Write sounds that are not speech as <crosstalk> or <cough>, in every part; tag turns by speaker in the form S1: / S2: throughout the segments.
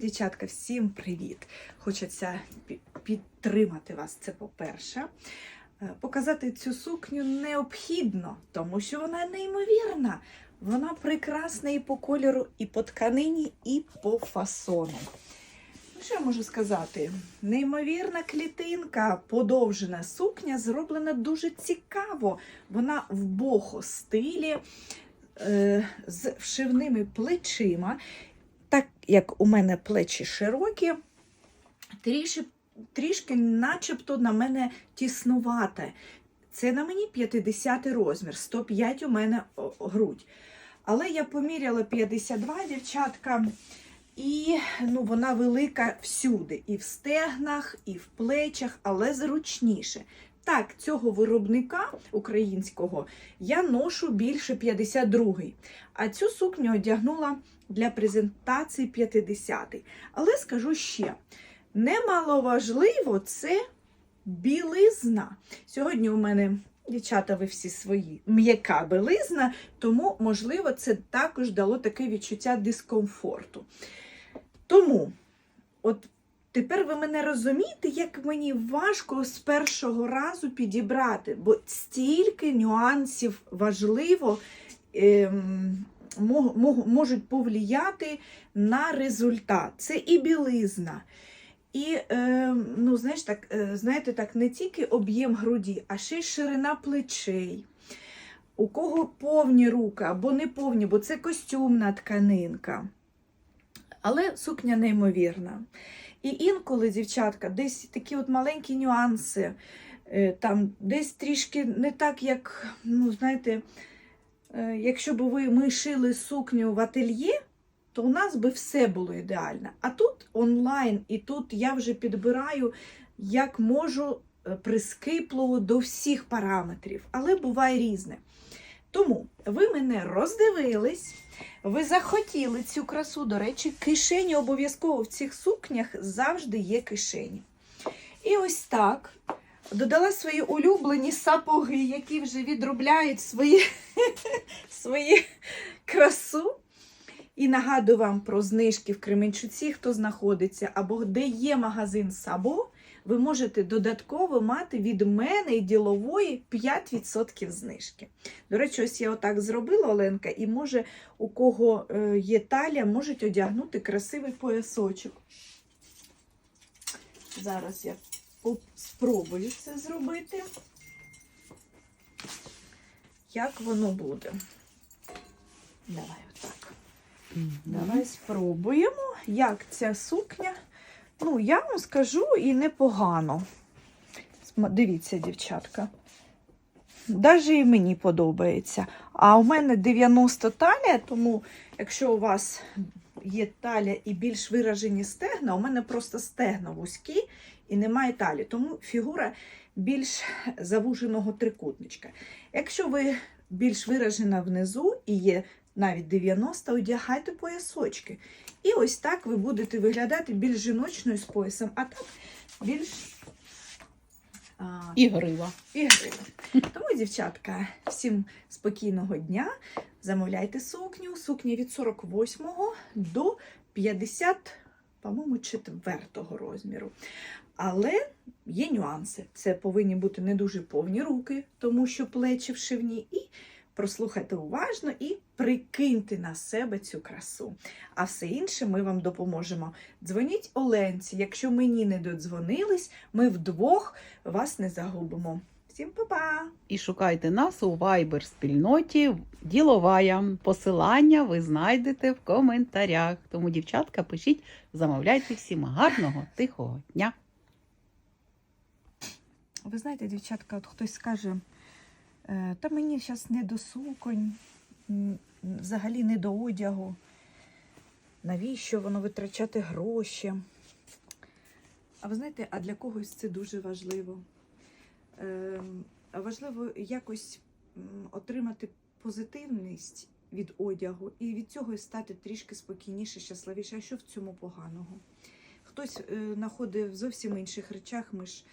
S1: дівчатка, всім привіт! Хочеться підтримати вас. Це по-перше. Е, Показати цю сукню необхідно, тому що вона неймовірна. Вона прекрасна і по кольору, і по тканині, і по фасону. Ну, що я можу сказати? Неймовірна клітинка, подовжена сукня зроблена дуже цікаво. Вона в бохо стилі е, з вшивними плечима. Так як у мене плечі широкі, трішки, трішки начебто на мене тіснувате. Це на мені 50 розмір, 105 у мене грудь. Але я поміряла 52 дівчатка, і ну, вона велика всюди, і в стегнах, і в плечах, але зручніше. Так, цього виробника українського я ношу більше 52-й, а цю сукню одягнула для презентації 50-й. Але скажу ще: немаловажливо це білизна. Сьогодні у мене, дівчата, ви всі свої, м'яка білизна, тому, можливо, це також дало таке відчуття дискомфорту. Тому, от тепер ви мене розумієте, як мені важко з першого разу підібрати, бо стільки нюансів важливо. Ем, мо- мо- можуть повлияти на результат. Це і білизна, і е, ну, знаєш, так, е, знаєте, так, не тільки об'єм груді, а ще й ширина плечей. У кого повні руки або не повні, бо це костюмна тканинка. Але сукня неймовірна. І інколи, дівчатка, десь такі от маленькі нюанси, е, там десь трішки не так, як, ну, знаєте, Е, якщо б ви ми шили сукню в ательє, то у нас би все було ідеально. А тут онлайн, і тут я вже підбираю, як можу е, прискіпливо до всіх параметрів, але буває різне. Тому ви мене роздивились, ви захотіли цю красу. До речі, кишені обов'язково в цих сукнях завжди є кишені. І ось так додала свої улюблені сапоги, які вже відробляють свої, <laughs> свої красу. І нагадую вам про знижки в Кременчуці, хто знаходиться, або де є магазин Сабо, ви можете додатково мати від мене і ділової 5% знижки. До речі, ось я отак зробила Оленка, і може у кого е, є талія, можуть одягнути красивий поясочок. Зараз я спробую це зробити. Як воно буде? Давай отак. Давай спробуємо, як ця сукня. Ну, я вам скажу і непогано. Дивіться, дівчатка. Навіть і мені подобається. А у мене 90 талія, тому якщо у вас є талія і більш виражені стегна, у мене просто стегна вузькі і немає талії. Тому фігура більш завуженого трикутничка. Якщо ви більш виражена внизу і є навіть 90, одягайте поясочки. І ось так ви будете виглядати більш жіночною з поясом, а так більш а,
S2: І грива.
S1: і гривень. Тому, дівчатка, всім спокійного дня. Замовляйте сукню. Сукня від 48 до 50, по-моєму, 4 розміру. Але є нюанси. Це повинні бути не дуже повні руки, тому що плечі вшивні, і прослухайте уважно і прикиньте на себе цю красу. А все інше ми вам допоможемо. Дзвоніть Оленці. Якщо мені не додзвонились, ми вдвох вас не загубимо. Всім па-па!
S2: І шукайте нас у Viber спільноті Діловая. Посилання ви знайдете в коментарях. Тому, дівчатка, пишіть, замовляйте всім гарного, тихого дня.
S1: Ви знаєте, дівчатка, от хтось скаже, «Е, та мені зараз не до суконь, взагалі не до одягу. Навіщо воно витрачати гроші? А ви знаєте, а для когось це дуже важливо. Ем, Важливо якось отримати позитивність від одягу і від цього стати трішки спокійніше, щасливіше. А що в цьому поганого? Хтось е, знаходить в зовсім інших речах, ми ж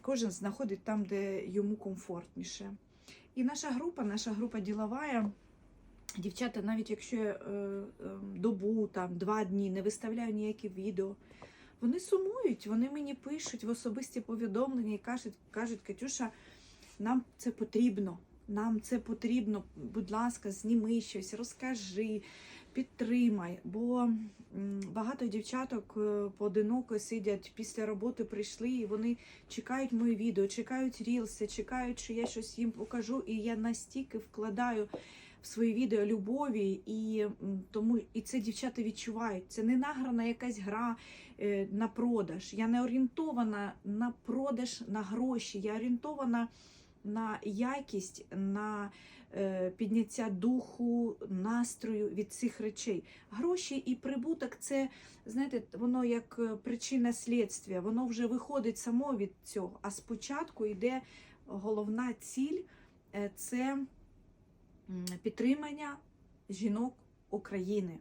S1: кожен знаходить там, де йому комфортніше. І наша група, наша група ділова, Дівчата, навіть якщо я е, е, добу, там, два дні не виставляю ніякі відео, вони сумують, вони мені пишуть в особисті повідомлення і кажуть, кажуть, Катюша, нам це потрібно. Нам це потрібно, будь ласка, зніми щось, розкажи, підтримай. Бо багато дівчаток е, поодиноко сидять після роботи, прийшли, і вони чекають мої відео, чекають рілси, чекають, що я щось їм покажу, і я настільки вкладаю в свої відео любові, і тому і це дівчата відчувають. Це не награна якась гра е, на продаж. Я не орієнтована на продаж на гроші. Я орієнтована на якість, на е, підняття духу, настрою від цих речей. Гроші і прибуток це, знаєте, воно як е, причина слідства, воно вже виходить само від цього. А спочатку йде головна ціль е, це підтримання жінок України.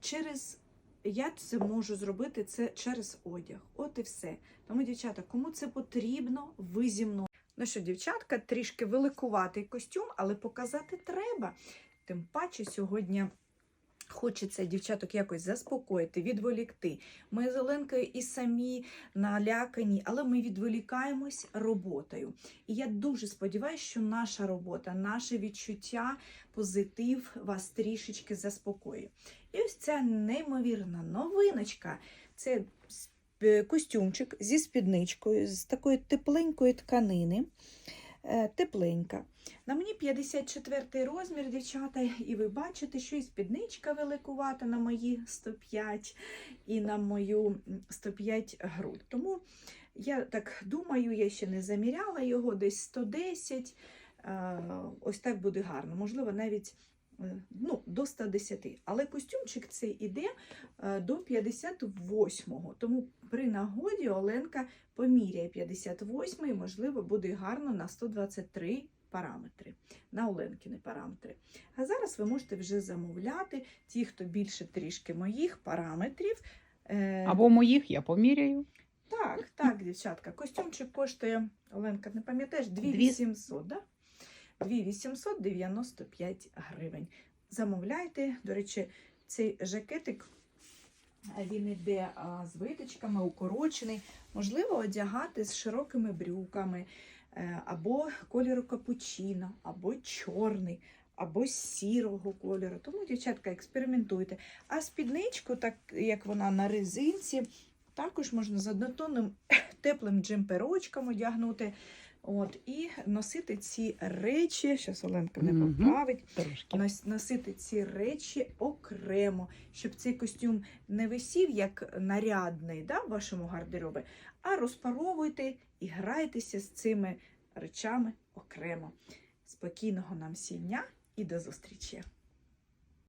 S1: Через я це можу зробити це через одяг. От і все. Тому, дівчата, кому це потрібно, ви зі мною. Ну що, дівчатка, трішки великуватий костюм, але показати треба. Тим паче сьогодні хочеться дівчаток якось заспокоїти, відволікти. Ми з Оленкою і самі налякані, але ми відволікаємось роботою. І я дуже сподіваюся, що наша робота, наше відчуття, позитив вас трішечки заспокоює. І ось ця неймовірна новиночка. Це костюмчик зі спідничкою, з такої тепленької тканини. Е, Тепленька. На мені 54 розмір, дівчата, і ви бачите, що і спідничка великувата на мої 105 і на мою м, 105 грудь. Тому я так думаю, я ще не заміряла його, десь 110. Е, Ось так буде гарно. Можливо, навіть е, ну, до 110. Але костюмчик цей іде е, до 58-го. Тому при нагоді Оленка поміряє 58 і, можливо, буде гарно на 123 параметри, на Оленкіни параметри. А зараз ви можете вже замовляти ті, хто більше трішки моїх параметрів. Е,
S2: Або моїх я поміряю.
S1: Так, так, дівчатка. Костюмчик коштує, Оленка, не пам'ятаєш,
S2: Дві-
S1: 2800, да? 2895 гривень. Замовляйте, до речі, цей жакетик. Він іде з виточками, укорочений. Можливо, одягати з широкими брюками, е, або кольору капучино, або чорний, або сірого кольору. Тому, дівчатка, експериментуйте. А спідничку, так як вона на резинці, також можна з однотонним теплим джемперочком одягнути. От, і носити ці речі, зараз Оленка не поправить, нос- носити ці речі окремо, щоб цей костюм не висів як нарядний да, в вашому гардеробі, а розпаровуйте і грайтеся з цими речами окремо. Спокійного нам всім дня і до зустрічі!